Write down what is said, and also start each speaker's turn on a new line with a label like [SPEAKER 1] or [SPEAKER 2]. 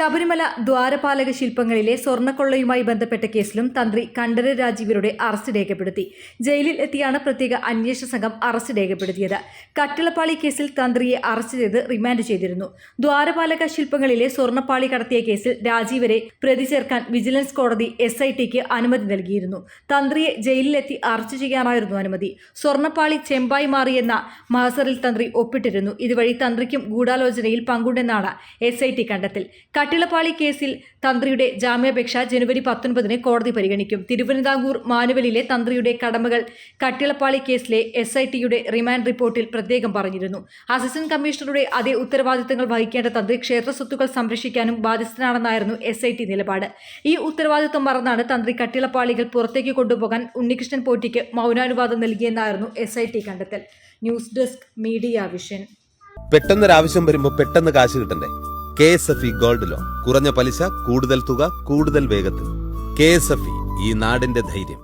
[SPEAKER 1] ശബരിമല ദ്വാരപാലക ശില്പങ്ങളിലെ സ്വർണക്കൊള്ളയുമായി ബന്ധപ്പെട്ട കേസിലും തന്ത്രി കണ്ഠര രാജീവരുടെ അറസ്റ്റ് രേഖപ്പെടുത്തി. ജയിലിൽ എത്തിയാണ് പ്രത്യേക അന്വേഷണ സംഘം അറസ്റ്റ് രേഖപ്പെടുത്തിയത്. കട്ടിളപ്പാളി കേസിൽ തന്ത്രിയെ അറസ്റ്റ് ചെയ്ത് റിമാൻഡ് ചെയ്തിരുന്നു. ദ്വാരപാലക ശില്പങ്ങളിലെ സ്വർണപ്പാളി കടത്തിയ കേസിൽ രാജീവരെ പ്രതി ചേർക്കാൻ വിജിലൻസ് കോടതി എസ് ഐ ടിക്ക് അനുമതി നൽകിയിരുന്നു. തന്ത്രിയെ ജയിലിലെത്തി അറസ്റ്റ് ചെയ്യാനായിരുന്നു അനുമതി. സ്വർണപ്പാളി ചെമ്പായി മാറിയെന്ന മാസറിൽ തന്ത്രി ഒപ്പിട്ടിരുന്നു. ഇതുവഴി തന്ത്രിക്കും ഗൂഢാലോചനയിൽ പങ്കുണ്ടെന്നാണ് എസ് ഐ ടി കണ്ടെത്തൽ. കട്ടിളപ്പാളി കേസിൽ തന്ത്രിയുടെ ജാമ്യാപേക്ഷ ജനുവരി പത്തൊൻപതിന് കോടതി പരിഗണിക്കും. തിരുവനന്തപുരം മാനുവലിലെ തന്ത്രിയുടെ കടമകൾ കട്ടിളപ്പാളി കേസിലെ എസ് ഐ ടിയുടെ റിമാൻഡ് റിപ്പോർട്ടിൽ പ്രത്യേകം പറഞ്ഞിരുന്നു. അസിസ്റ്റന്റ് കമ്മീഷണറുടെ അതേ ഉത്തരവാദിത്തങ്ങൾ വഹിക്കേണ്ട തന്ത്രി ക്ഷേത്ര സ്വത്തുക്കൾ സംരക്ഷിക്കാനും ബാധ്യസ്ഥനാണെന്നായിരുന്നു എസ് ഐ ടി നിലപാട്. ഈ ഉത്തരവാദിത്തം മറന്നാണ് തന്ത്രി കട്ടിളപ്പാളികൾ പുറത്തേക്ക് കൊണ്ടുപോകാൻ ഉണ്ണികൃഷ്ണൻ പോറ്റിക്ക് മൗനാനുവാദം നൽകിയെന്നായിരുന്നു എസ് ഐ ടി കണ്ടെത്തൽ. News desk media vision.
[SPEAKER 2] പെട്ടെന്നൊരാവശ്യം വരുമ്പോൾ പെട്ടെന്ന് കാശ് കിട്ടണ്ടേ? K S F E gold loan. കുറഞ്ഞ പലിശ കൂടുതൽ തുക കൂടുതൽ വേഗത്തിൽ. കെ എസ് എഫ് ഇ ഈ നാടിന്റെ ധൈര്യം.